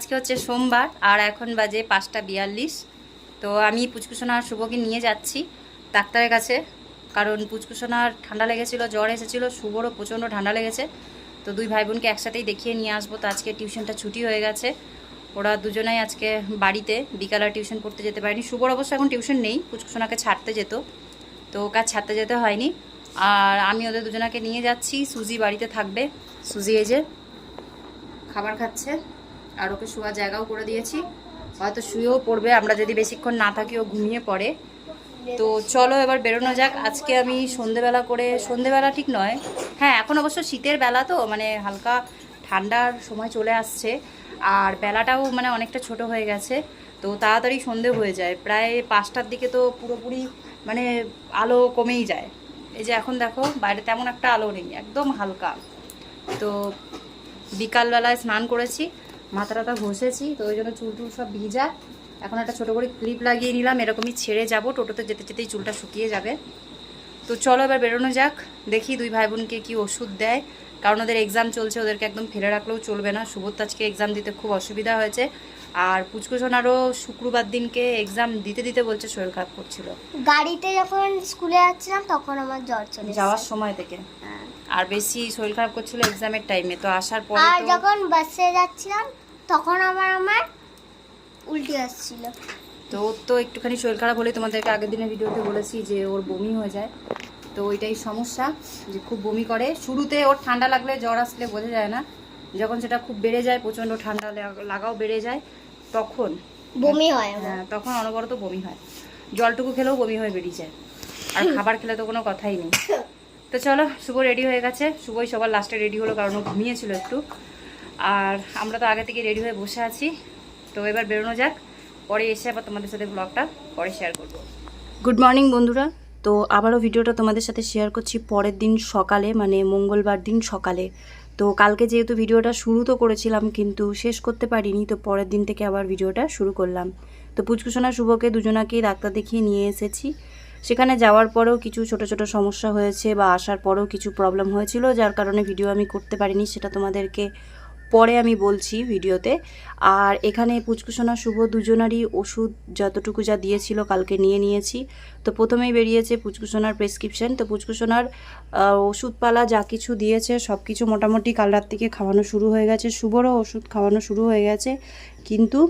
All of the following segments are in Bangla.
আজকে হচ্ছে সোমবার, আর এখন বাজে পাঁচটা বিয়াল্লিশ। তো আমি পুচকুসোনার শুভকে নিয়ে যাচ্ছি ডাক্তারের কাছে, কারণ পুচকুসোনার ঠান্ডা লেগেছিলো, জ্বর এসেছিল, শুভরও প্রচণ্ড ঠান্ডা লেগেছে। তো দুই ভাই বোনকে একসাথেই দেখিয়ে নিয়ে আসব, তো আজকে টিউশনটা ছুটি হয়ে গেছে। ওরা দুজনেই আজকে বাড়িতে, বিকালে টিউশন পড়তে যেতে পারেনি। শুভর অবশ্য এখন টিউশন নেই পুচকুসোনাকে ছাড়তে যেত, তো কাজ ছাড়তে যেতে হয়নি। আর আমি ওদের দুজনাকে নিয়ে যাচ্ছি, সুজি বাড়িতে থাকবে। সুজি এই যে, খাবার খাচ্ছে। আর ওকে শোয়ার জায়গাও করে দিয়েছি। হয়তো শুয়েও পড়বে, আমরা যদি বেশিক্ষণ না থাকি ও ঘুমিয়ে পড়ে। তো চলো এবার বেরোনো যাক। আজকে আমি সন্ধেবেলা করে, সন্ধেবেলা ঠিক নয় হ্যাঁ এখন অবশ্য শীতের বেলা তো মানে হালকা ঠান্ডার সময় চলে আসছে। আর বেলাটাও মানে অনেকটা ছোট হয়ে গেছে, তো তাড়াতাড়ি সন্ধে হয়ে যায়। প্রায় পাঁচটার দিকে তো পুরোপুরি মানে আলো কমেই যায়। এই যে এখন দেখো, বাইরে তেমন একটা আলো নেই, একদম হালকা। তো বিকালবেলায় স্নান করেছি। মাথা টাথা ঘষেছি তো ওই জন্য চুল টুল সব ভিজা। এখন একটা ছোটো করে ক্লিপ লাগিয়ে নিলাম এরকমই ছেড়ে যাব টোটোতে যেতে যেতেই চুলটা শুকিয়ে যাবে। তো চলো এবার বেরোনো যাক দেখি দুই ভাই বোনকে কী ওষুধ দেয়। কারণ ওদের এক্সাম চলছে ওদেরকে একদম ফেলে রাখলেও চলবে না। সুবোধ আজকে এক্সাম দিতে খুব অসুবিধা হয়েছে। আর পুচকুসোনারও শুক্রবার দিনকে এক্সাম দিতে দিতে বলছে শরীর খারাপ করছিল। গাড়িতে যখন স্কুলে যাচ্ছিলাম তখন আমার জ্বর চলে যাওয়ার সময় থেকে। হ্যাঁ। আর বেশি শরীর খারাপ করছিল এক্সামের টাইমে তো আসার পরে যখন বাসে যাচ্ছিলাম তখন আমার আমার উল্টি আসছিল। তো ওর তো একটুখানি শরীর খারাপ হলে তোমাদেরকে আগের দিনের ভিডিওতে বলেছি যে ওর বমি হয়ে যায়। তো ওইটাই সমস্যা যে খুব বমি করে। শুরুতে ওর ঠান্ডা লাগলে জ্বর আসলে বোঝা যায় না। যখন সেটা খুব বেড়ে যায় প্রচণ্ড ঠান্ডা লাগাও বেড়ে যায় তখন বমি হয় হ্যাঁ তখন অনবরত বমি হয়। জলটুকু খেলেও বমি হয়ে বেরিয়ে যায়। আর খাবার খেলে তো কোনো কথাই নেই। তো চলো শুভ রেডি হয়ে গেছে। শুভই সবার লাস্টে রেডি হলো কারণ ও ঘুমিয়েছিল একটু। আর আমরা তো আগে থেকে রেডি হয়ে বসে আছি। তো এবার বেরোনো যাক। পরে এসে আবার তোমাদের সাথে ব্লগটা পরে শেয়ার করব। গুড মর্নিং বন্ধুরা। তো আবারও ভিডিওটা তোমাদের সাথে শেয়ার করছি পরের দিন সকালে মানে মঙ্গলবার দিন সকালে। তো কালকে যেহেতু ভিডিওটা শুরু তো করেছিলাম, কিন্তু শেষ করতে পারিনি, তো পরের দিন থেকে আবার ভিডিওটা শুরু করলাম। তো পুচকুসোনা শুভকে দুজনাকেই ডাক্তার দেখিয়ে নিয়ে এসেছি। সেখানে যাওয়ার পরেও কিছু ছোট ছোট সমস্যা হয়েছে বা আসার পরেও কিছু প্রবলেম হয়েছিল, যার কারণে ভিডিও আমি করতে পারিনি, সেটা তোমাদেরকে পরে আমি বলছি ভিডিওতে, আর এখানে পুচকুসোনা শুভ দুজনারই ওষুধ যতটুকু যা দিয়েছিল কালকে নিয়ে নিয়েছি। তো প্রথমেই বেরিয়েছে পুচকুসোনার প্রেসক্রিপশন তো পুচকুসোনার ওষুধপালা যা কিছু দিয়েছে সব কিছু মোটামুটি কাল রাত থেকে খাওয়ানো শুরু হয়ে গেছে। শুভরও ওষুধ খাওয়ানো শুরু হয়ে গেছে। কিন্তু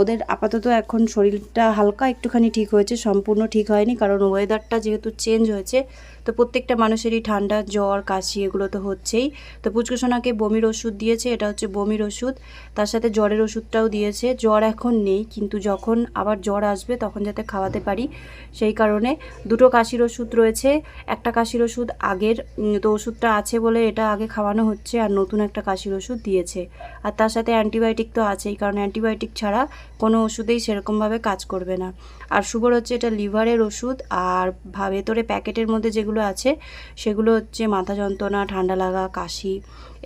ওদের আপাতত এখন শরীরটা হালকা একটুখানি ঠিক হয়েছে, সম্পূর্ণ ঠিক হয়নি কারণ ওয়েদারটা যেহেতু চেঞ্জ হয়েছে। তো প্রত্যেকটা মানুষেরই ঠান্ডা, জ্বর, কাশি এগুলো তো হচ্ছেই। তো পুচকুসোনাকে বমির ওষুধ দিয়েছে, এটা হচ্ছে বমির ওষুধ। তার সাথে জ্বরের ওষুধটাও দিয়েছে, জ্বর এখন নেই কিন্তু যখন আবার জ্বর আসবে তখন যাতে খাওয়াতে পারি। সেই কারণে দুটো কাশির ওষুধ রয়েছে, একটা কাশির ওষুধ আগের তো ওষুধটা আছে বলে এটা আগে খাওয়ানো হচ্ছে আর নতুন একটা কাশির ওষুধ দিয়েছে। আর তার সাথে অ্যান্টিবায়োটিক তো আছেই কারণ অ্যান্টিবায়োটিক ছাড়া কোনো ওষুধেই সেরকমভাবে কাজ করবে না। আর শুভর হচ্ছে এটা লিভারের ওষুধ, আর ভেতরে প্যাকেটের মধ্যে যেগুলো আছে, সেগুলো হচ্ছে মাথা যন্ত্রণা, ঠান্ডা লাগা, কাশি,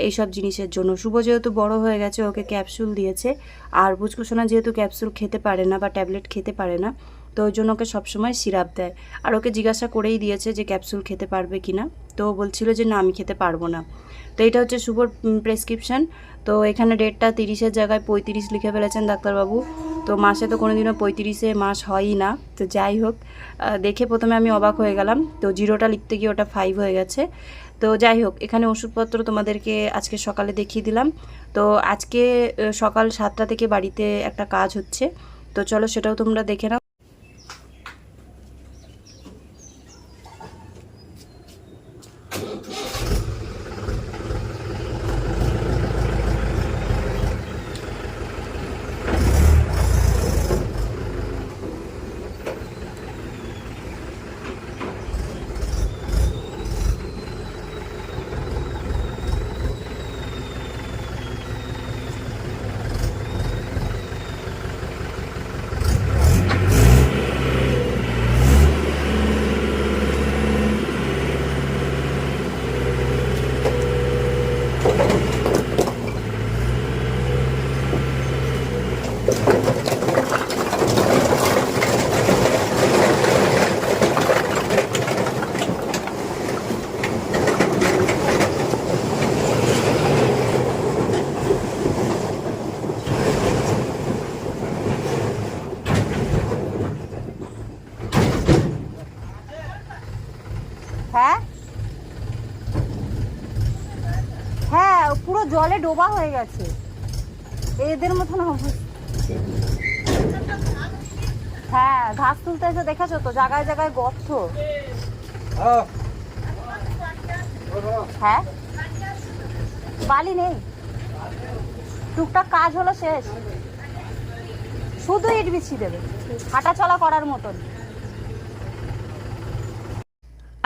এইসব জিনিসের জন্য। শুভ যেহেতু বড় হয়ে গেছে, ওকে ক্যাপসুল দিয়েছে। আর বুঝকুসোনা যেহেতু ক্যাপসুল খেতে পারে না বা ট্যাবলেট খেতে পারে না, তো ওই জন্য ওকে সবসময় সিরাপ দেয়। আর ওকে জিজ্ঞাসা করেই দিয়েছে যে ক্যাপসুল খেতে পারবে কি না তো বলছিল যে, না, আমি খেতে পারব না। তো এটা হচ্ছে শুভর প্রেসক্রিপশন তো এখানে ডেটটা তিরিশের জায়গায় পঁয়ত্রিশ লিখে ফেলেছেন ডাক্তারবাবু। তো মাসে তো কোনোদিনও পঁয়ত্রিশে মাস হয়ই না। তো যাই হোক দেখে প্রথমে আমি অবাক হয়ে গেলাম। তো জিরোটা লিখতে গিয়ে ওটা ফাইভ হয়ে গেছে। তো যাই হোক, এখানে ওষুধপত্র তোমাদেরকে আজকে সকালে দেখিয়ে দিলাম। তো আজকে সকাল সাতটা থেকে বাড়িতে একটা কাজ হচ্ছে। তো চলো সেটাও তোমরা দেখে নাও। হ্যাঁ? হ্যাঁ পুরো জলে ডোবা হয়ে গেছে। ঘাস তুলতে এসে দেখেছ তো? জায়গায় জায়গায় গর্ত হ্যাঁ? বালি নেই। টুকটাক কাজ হলো শেষ। শুধু ইট বিছিয়ে দেবে। হাঁটা চলা করার মতন।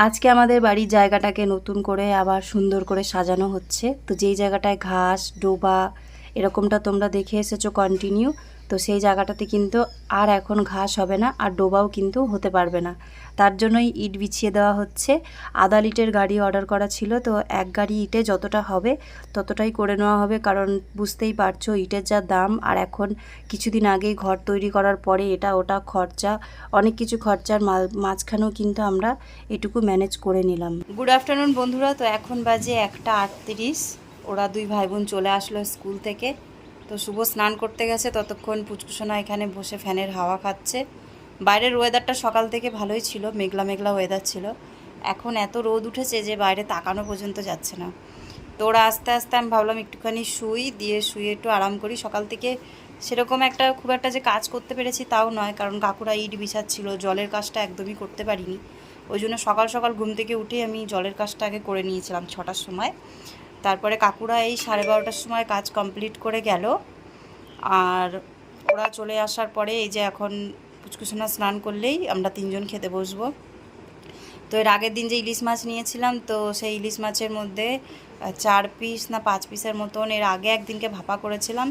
আজকে আমাদের বাড়ির জায়গাটাকে নতুন করে আবার সুন্দর করে সাজানো হচ্ছে। তো যেই জায়গাটায় ঘাস ডোবা এরকমটা তোমরা দেখে এসেছ কন্টিনিউ তো সেই জায়গাটাতে কিন্তু আর এখন ঘাস হবে না আর ডোবাও কিন্তু হতে পারবে না। তার জন্যই ইট বিছিয়ে দেওয়া হচ্ছে। আধা লিটের গাড়ি অর্ডার করা ছিল, তো এক গাড়ি ইটে যতটা হবে ততটাই করে নেওয়া হবে। কারণ বুঝতেই পারছ, ইটের যা দাম আর এখন কিছুদিন আগেই ঘর তৈরি করার পরে এটা, ওটা খরচা, অনেক কিছু খরচার মাঝখানেও কিন্তু আমরা এটুকু ম্যানেজ করে নিলাম। গুড আফটারনুন বন্ধুরা, তো এখন বাজে একটা আটত্রিশ। ওরা দুই ভাই বোন চলে আসলো স্কুল থেকে। তো শুভ স্নান করতে গেছে, ততক্ষণ পুচকুসোনা এখানে বসে ফ্যানের হাওয়া খাচ্ছে। বাইরের ওয়েদারটা সকাল থেকে ভালোই ছিল, মেঘলা মেঘলা ওয়েদার ছিল। এখন এত রোদ উঠেছে যে বাইরে তাকানো পর্যন্ত যাচ্ছে না। তো ওরা আস্তে আস্তে, আমি ভাবলাম একটুখানি শুই, দিয়ে শুয়ে একটু আরাম করি। সকাল থেকে সেরকম একটা খুব একটা যে কাজ করতে পেরেছি তাও নয়, কারণ কাকুরা ইট বিছাচ্ছিল, জলের কাজটা একদমই করতে পারিনি। ওই জন্য সকাল সকাল ঘুম থেকে উঠে আমি জলের কাজটা আগে করে নিয়েছিলাম ছটার সময়। তারপরে কাকুরা এই সাড়ে বারোটার সময় কাজ কমপ্লিট করে গেল। আর ওরা চলে আসার পরে এই যে এখন পুচকুসোনা স্নান করলেই আমরা তিনজন খেতে বসবো। তো এর আগের দিন যে ইলিশ মাছ নিয়েছিলাম, তো সেই ইলিশ মাছের মধ্যে চার পিস না পাঁচ পিসের মতন এর আগে একদিনকে ভাপা করেছিলাম।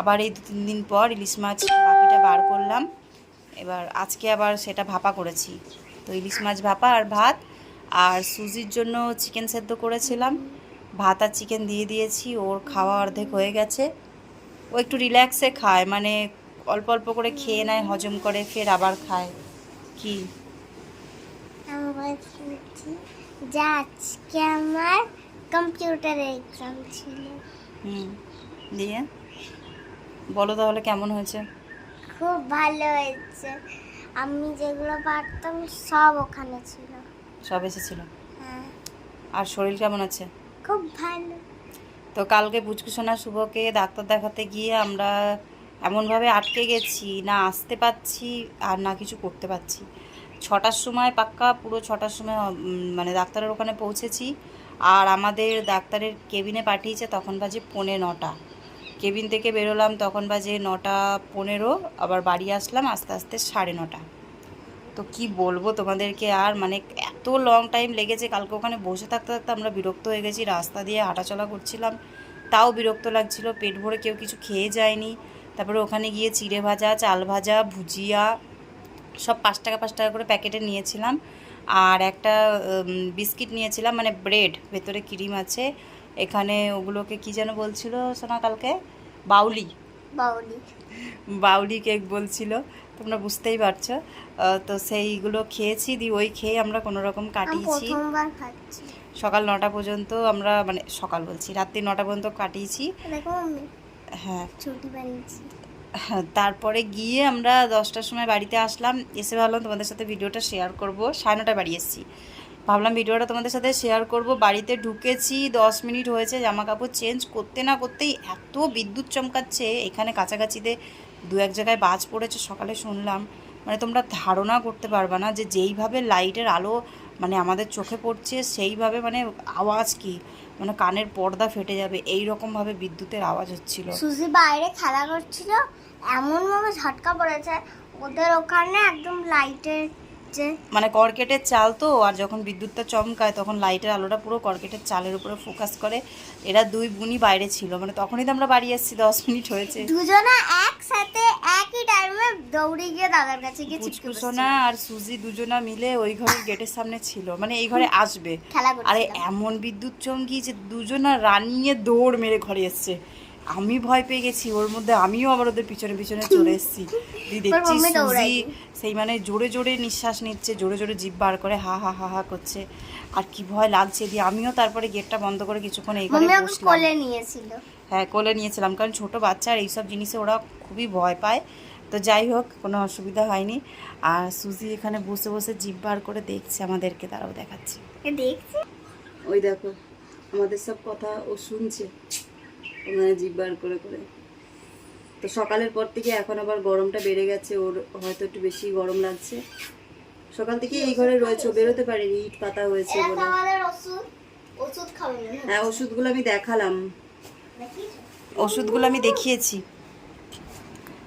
আবার এই দু তিন দিন পর ইলিশ মাছ বাকিটা বার করলাম। এবার আজকে আবার সেটা ভাপা করেছি। তো ইলিশ মাছ ভাপা আর ভাত। আর সুজির জন্য চিকেন সেদ্ধ করেছিলাম। ভাত আর চিকেন দিয়ে দিয়েছি ওর খাওয়া অর্ধেক হয়ে গেছে। ও একটু রিল্যাক্সে খায় মানে অল্প অল্প করে খেয়ে নেয় হজম করে ফের আবার খায়। কি? যে আজকে আমার কম্পিউটারের এক্সাম ছিল। হুম দিয়ে? বলো তাহলে কেমন হয়েছে? খুব ভালো হয়েছে। আমি যেগুলো পারতাম সব ওখানে ছিল। সব এসেছিল? হ্যাঁ। আর শরীর কেমন আছে? খুব ভালো। তো কালকে পুচকুসোনা শুভকে ডাক্তার দেখাতে গিয়ে আমরা এমনভাবে আটকে গেছি, না আসতে পাচ্ছি আর না কিছু করতে পারছি। ছটার সময় পাক্কা পুরো ছটার সময় মানে ডাক্তারের ওখানে পৌঁছেছি আর আমাদের ডাক্তারের কেবিনে পাঠিয়েছে, তখন বাজে পৌনে নটা। কেবিন থেকে বেরোলাম, তখন বাজে নটা পনেরো, আবার বাড়ি আসলাম, আস্তে আস্তে সাড়ে নটা। তো কি বলব তোমাদেরকে আর মানে এত লং টাইম লেগেছে কালকে ওখানে বসে থাকতে থাকতে আমরা বিরক্ত হয়ে গেছি রাস্তা দিয়ে হাঁটাচলা করছিলাম। তাও বিরক্ত লাগছিল পেট ভরে কেউ কিছু খেয়ে যায়নি। তারপরে ওখানে গিয়ে চিড়ে ভাজা চাল ভাজা ভুজিয়া সব পাঁচ টাকা পাঁচ টাকা করে প্যাকেটে নিয়েছিলাম। আর একটা বিস্কিট নিয়েছিলাম মানে ব্রেড ভেতরে ক্রিম আছে। এখানে ওগুলোকে কি যেন বলছিল সোনা কালকে? বাউলি। বাউলি। বাউলি কেক বলছিল। তোমরা বুঝতেই পারছ। তো সেইগুলো খেয়েছি দিয়ে ওই খেয়ে আমরা কোনো রকম কাটিয়েছি। সকাল নটা পর্যন্ত আমরা মানে সকাল বলছি রাত্রি নটা পর্যন্ত কাটিয়েছি। হ্যাঁ। হ্যাঁ, তারপরে গিয়ে আমরা দশটার সময় বাড়িতে আসলাম। এসে ভাবলাম তোমাদের সাথে ভিডিওটা শেয়ার করব। সাড়ে নটায় বাড়ি এসেছি। ভাবলাম ভিডিওটা তোমাদের সাথে শেয়ার করব। বাড়িতে ঢুকেছি, দশ মিনিট হয়েছে জামা কাপড় চেঞ্জ করতে না করতেই এত বিদ্যুৎ চমকাচ্ছে। এখানে কাছাকাছিতে দু এক জায়গায় বাজ পড়েছে, সকালে শুনলাম। মানে তোমরা ধারণা করতে পারবা না যে যেইভাবে লাইটের আলো মানে আমাদের চোখে পড়ছে, সেইভাবে মানে আওয়াজ কি? মানে কানের পর্দা ফেটে যাবে এই রকমভাবে বিদ্যুতের আওয়াজ হচ্ছিল। সুজি বাইরে খেলা করছিল এমন ভাবে ঝটকা পড়েছে, ওদের ওখানে একদম লাইটের মানে কর্কেটের চাল তো আর যখন বিদ্যুৎটা চমকায় তখন লাইটের আলোটা পুরো কর্কেটের চালের উপরে ফোকাস করে। এরা দুই বুনি বাইরে ছিল মানে তখনই তো আমরা বাড়ি এসেছি দশ মিনিট হয়েছে। দুজনা একসাথে একই টাইমে দৌড়ে গিয়ে দাদার কাছে গিয়ে পুচকুসোনা আর সুজি দুজনা মিলে ওই ঘরের গেটের সামনে ছিল মানে এই ঘরে আসবে। আরে এমন বিদ্যুৎ চমকি যে দুজনা রানিয়ে দৌড় মেরে ঘরে এসছে। আমি ভয় পেয়ে গেছি ওর মধ্যে আমিও আবার ওদের পিছনে পিছনে চলে এসেছি। দিয়ে দেখছি সুজি সেই মানে জোরে জোরে নিঃশ্বাস নিচ্ছে জোরে জোরে জিভ বার করে হা হা হা হা করছে। আর কি ভয় লাগছে দিয়ে আমিও তারপরে গেটটা বন্ধ করে কিছুক্ষণ এই কোলে নিয়েছিল। হ্যাঁ কোলে নিয়েছিলাম কারণ ছোট বাচ্চা আর এইসব জিনিসে ওরা খুবই ভয় পায়। তো যাই হোক কোনো অসুবিধা হয়নি। আর সুজি এখানে বসে বসে জিভ বার করে দেখছে আমাদেরকে তারাও দেখাচ্ছে। দেখছি। ওই দেখো আমাদের সব কথা ও শুনছে। ওখানে জিভ বার করে করে। তো সকালের পর থেকে এখন আবার গরমটা বেড়ে গেছে, ওর হয়তো একটু বেশি গরম লাগছে। সকাল থেকে এই ঘরে রয়েছে বেরোতে পারেনি, ইট পাতা হয়েছে বলে। মনে হয়। ওষুধগুলো আমি দেখালাম। ওষুধগুলো আমি দেখিয়েছি।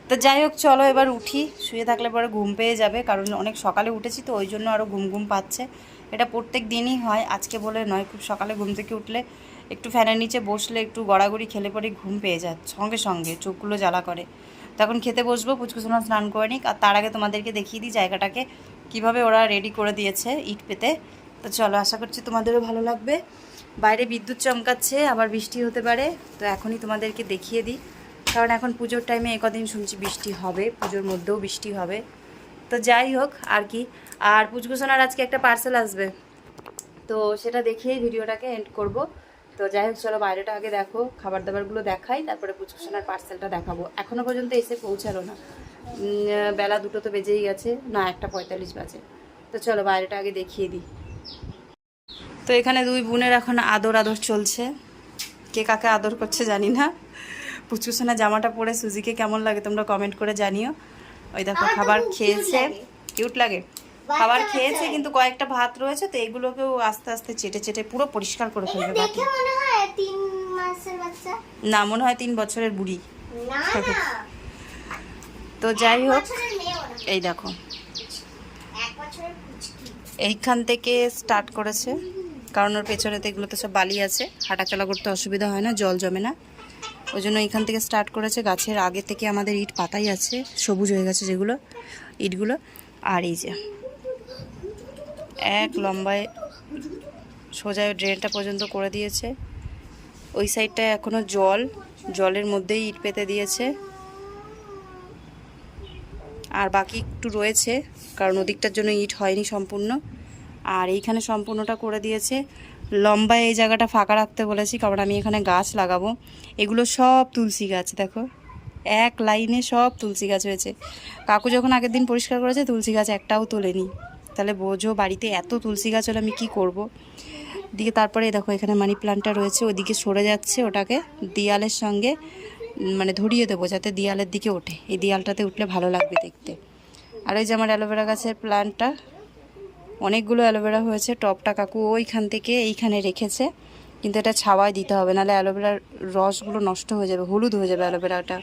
তো যাই হোক, চলো এবার উঠি। শুয়ে থাকলে পরে ঘুম পেয়ে যাবে, কারণ অনেক সকালে উঠেছি, তো ওই জন্য আরও ঘুম ঘুম পাচ্ছে। এটা প্রত্যেক দিনই হয়, আজকে বলে নয়, খুব সকালে ঘুম থেকে উঠলে একটু ফ্যানের নিচে বসলে একটু গড়াগড়ি খেলে পরে ঘুম পেয়ে যায়, সঙ্গে সঙ্গে চোখগুলো জ্বালা করে। তখন খেতে বসবো পুচকুচুনা স্নান করে নিক। আর তার আগে তোমাদেরকে দেখিয়ে দিই জায়গাটাকে, কীভাবে ওরা রেডি করে দিয়েছে ইট পেতে। তো চলো, আশা করছি তোমাদেরও ভালো লাগবে। বাইরে বিদ্যুৎ চমকাচ্ছে, আবার বৃষ্টি হতে পারে। তো এখনই তোমাদেরকে দেখিয়ে দিই। কারণ এখন পুজোর টাইমে একদিন শুনছি বৃষ্টি হবে, পুজোর মধ্যেও বৃষ্টি হবে। তো যাই হোক, আর কি। আর পুজকুসোনার আজকে একটা পার্সেল আসবে। তো সেটা দেখিয়েই ভিডিওটাকে এন্ড করব। তো যাই হোক চলো বাইরেটা আগে দেখো খাবার দাবারগুলো দেখাই তারপরে পুচকুসোনার পার্সেলটা দেখাবো। এখনও পর্যন্ত এসে পৌঁছালো না। বেলা দুটো তো বেজেই গেছে না একটা পঁয়তাল্লিশ বাজে। তো চলো বাইরেটা আগে দেখিয়ে দিই। তো এখানে দুই বোনের এখন আদর আদর চলছে। কে কাকে আদর করছে জানি না। পুচকুসোনা জামাটা পরে সুজিকে কেমন লাগে তোমরা কমেন্ট করে জানিও। ওই দেখো খাবার খেয়েছে। কিউট লাগে? খাবার খেয়েছে কিন্তু কয়েকটা ভাত রয়েছে তো এগুলোকেও আস্তে আস্তে চেটে চেটে পুরো পরিষ্কার করে ফেলবে বাটি দেখে মনে হয় তিন মাসের বাচ্চা? না মনে হয় তিন বছরের বুড়ি। তো যাই হোক। এই দেখো। এইখান থেকে স্টার্ট করেছে কারণ ওর পেছনে পেছনেতে এগুলোতে সব বালি আছে। হাঁটাচলা করতে অসুবিধা হয় না জল জমে না। ওই জন্য এইখান থেকে স্টার্ট করেছে। গাছের আগে থেকে আমাদের ইট পাতাই আছে সবুজ হয়ে গেছে যেগুলো ইটগুলো। আর এই যে এক লম্বায় সোজা ড্রেনটা পর্যন্ত করে দিয়েছে। ওই সাইডটায় এখনও জল, জলের মধ্যেই ইট পেতে দিয়েছে। আর বাকি একটু রয়েছে, কারণ ওদিকটার জন্য ইট হয়নি সম্পূর্ণ। আর এইখানে সম্পূর্ণটা করে দিয়েছে। লম্বা এই জায়গাটা ফাঁকা রাখতে বলেছি, কারণ আমি এখানে গাছ লাগাবো। এগুলো সব তুলসী গাছ, দেখো। এক লাইনে সব তুলসী গাছ হয়েছে। কাকু যখন আগের দিন পরিষ্কার করেছে, তুলসী গাছ একটাও তোলেনি। তাহলে বোঝো বাড়িতে এত তুলসী গাছ হলে আমি কি করব। দিকে তারপরে দেখো এখানে মানি প্লান্টটা রয়েছে, ওদিকে সরে যাচ্ছে ওটাকে দেয়ালের সঙ্গে মানে ধরিয়ে দেবো যাতে দেয়ালের দিকে ওঠে। এই দেয়ালটাতে উঠলে ভালো লাগবে দেখতে। আর ওই যে আমার অ্যালোভেরা গাছের প্লান্টটা, অনেকগুলো অ্যালোভেরা হয়েছে, টপটা কাকু ওইখান থেকে এইখানে রেখেছে, কিন্তু এটা ছাওয়ায় দিতে হবে, নাহলে অ্যালোভেরার রসগুলো নষ্ট হয়ে যাবে, হলুদ হয়ে যাবে অ্যালোভেরাটা।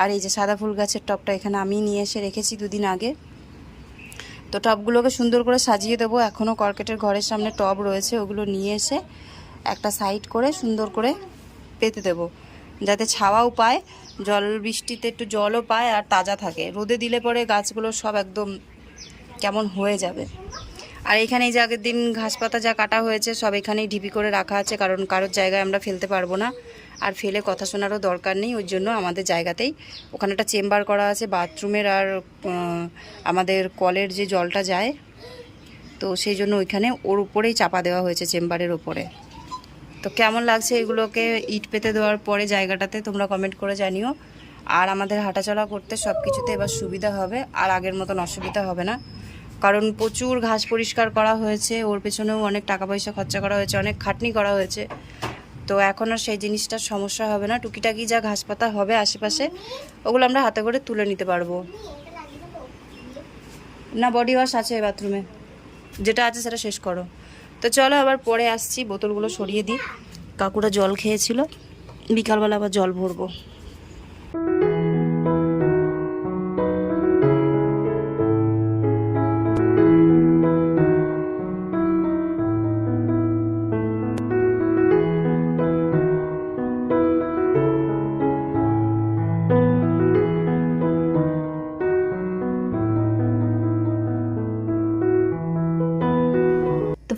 আর এই যে সাদা ফুল গাছের টপটা এখানে আমি নিয়ে এসে রেখেছি দুদিন আগে। তো টবগুলোকে সুন্দর করে সাজিয়ে দেবো। এখনও কর্কেটের ঘরের সামনে টব রয়েছে, ওগুলো নিয়ে এসে একটা সাইড করে সুন্দর করে পেতে দেবো। যাতে ছাওয়াও পায়, জল বৃষ্টিতে একটু জলও পায় আর তাজা থাকে। রোদে দিলে পরে গাছগুলো সব একদম কেমন হয়ে যাবে। আর এখানে যে আগের দিন ঘাস পাতা যা কাটা হয়েছে, সব এখানেই ঢিপি করে রাখা আছে, কারণ কারোর জায়গায় আমরা ফেলতে পারব না। আর ফেলে কথা শোনারও দরকার নেই, ওই জন্য আমাদের জায়গাতেই ওখানে একটা চেম্বার করা আছে, বাথরুমের আর আমাদের কলের যে জলটা যায়, তো সেই জন্য ওইখানে ওর উপরেই চাপা দেওয়া হয়েছে চেম্বারের ওপরে তো কেমন লাগছে এগুলোকে ইট পেতে দেওয়ার পরে জায়গাটাতে তোমরা কমেন্ট করে জানিও। আর আমাদের হাঁটাচলা করতে সব কিছুতে এবার সুবিধা হবে, আর আগের মতন অসুবিধা হবে না। কারণ প্রচুর ঘাস পরিষ্কার করা হয়েছে, ওর পেছনেও অনেক টাকা পয়সা খরচা করা হয়েছে, অনেক খাটনি করা হয়েছে। তো এখন আর সেই জিনিসটার সমস্যা হবে না। টুকিটাকি যা ঘাস পাতা হবে আশেপাশে, ওগুলো আমরা হাতে করে তুলে নিতে পারব। না বডি ওয়াশ আছে বাথরুমে যেটা আছে সেটা শেষ করো। তো চলো আবার পরে আসছি, বোতলগুলো সরিয়ে দিই। কাকুরা জল খেয়েছিল। বিকালবেলা আবার জল ভরবো।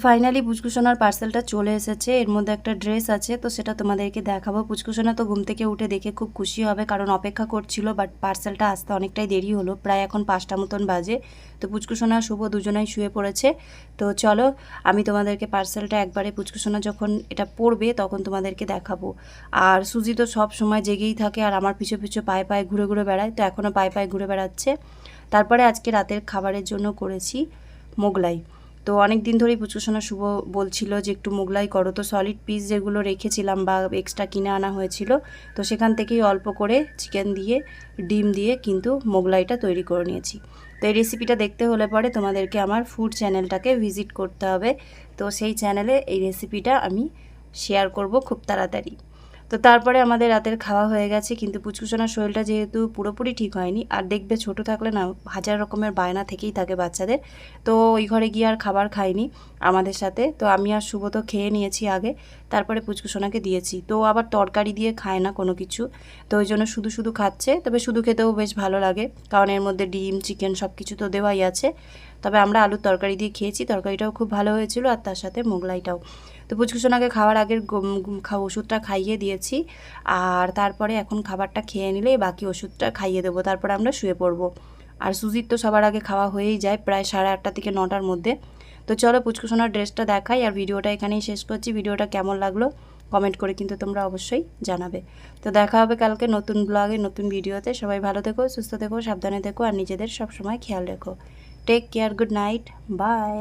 ফাইনালি পুচকুসোনার পার্সেলটা চলে এসেছে, এর মধ্যে একটা ড্রেস আছে, তো সেটা তোমাদেরকে দেখাবো। পুচকুসোনা তো ঘুম থেকে উঠে দেখে খুব খুশি হবে, কারণ অপেক্ষা করছিল বাট পার্সেলটা আসতে অনেকটাই দেরি হলো, প্রায় এখন পাঁচটা মতন বাজে। তো পুচকুসোনা শুভ দুজনাই শুয়ে পড়েছে। তো চলো, আমি তোমাদেরকে পার্সেলটা একবারে, পুচকুসোনা যখন এটা পড়বে তখন তোমাদেরকে দেখাবো। আর সুজি তো সব সময় জেগেই থাকে, আর আমার পিছু পিছু পায়ে পায়ে ঘুরে ঘুরে বেড়ায়, তো এখনও পায়ে পায়ে ঘুরে বেড়াচ্ছে। তারপরে আজকে রাতের খাবারের জন্য করেছি মোগলাই। তো অনেক দিন ধরেই পুচকুসোনা শুভ বলছিল যে একটু মোগলাই করো। তো সলিড পিস যেগুলো রেখেছিলাম বা এক্সট্রা কিনে আনা হয়েছিল, তো সেখান থেকেই অল্প করে চিকেন দিয়ে, ডিম দিয়ে কিন্তু মোগলাইটা তৈরি করে নিয়েছি। তো এই রেসিপিটা দেখতে হলে পরে তোমাদেরকে আমার ফুড চ্যানেলটাকে ভিজিট করতে হবে। তো সেই চ্যানেলে এই রেসিপিটা আমি শেয়ার করব খুব তাড়াতাড়ি। তো তারপরে আমাদের রাতের খাওয়া হয়ে গেছে, কিন্তু পুচকুচোনার শরীরটা যেহেতু পুরোপুরি ঠিক হয়নি, আর দেখবে ছোট থাকলে না হাজার রকমের বায়না থেকেই থাকে বাচ্চাদের। তো ওই ঘরে গিয়ে আর খাবার খাইনি আমাদের সাথে, তো আমি আর শুভ তো খেয়ে নিয়েছি আগে, তারপরে পুচকুসোনাকে দিয়েছি। তো আবার তরকারি দিয়ে খায় না কোনো কিছু, তো ওই জন্য শুধু শুধু খাচ্ছে, তবে শুধু খেতেও বেশ ভালো লাগে, কারণ এর মধ্যে ডিম, চিকেন সব কিছু তো দেওয়াই আছে। তবে আমরা আলুর তরকারি দিয়ে খেয়েছি, তরকারিটাও খুব ভালো হয়েছিল, আর তার সাথে মোগলাইটাও। তো পুচকুসোনাকে খাওয়ার আগের ওষুধটা খাইয়ে দিয়েছি। আর তারপরে এখন খাবারটা খেয়ে নিলে বাকি ওষুধটা খাইয়ে দেবো, তারপরে আমরা শুয়ে পড়ব। আর সুজির তো সবার আগে খাওয়া হয়েই যায় প্রায় সাড়ে আটটা থেকে নটার মধ্যে। তো চলো পুচকুসোনার ড্রেসটা দেখাই আর ভিডিওটা এখানেই শেষ করছি। ভিডিওটা কেমন লাগল কমেন্ট করে কিন্তু তোমরা অবশ্যই জানাবে। তো দেখা হবে কালকে নতুন ব্লগে নতুন ভিডিওতে। সবাই ভালো থেকো, সুস্থ থেকো, সাবধানে থেকো আর নিজেদের সবসময় খেয়াল রেখো। Take care good night bye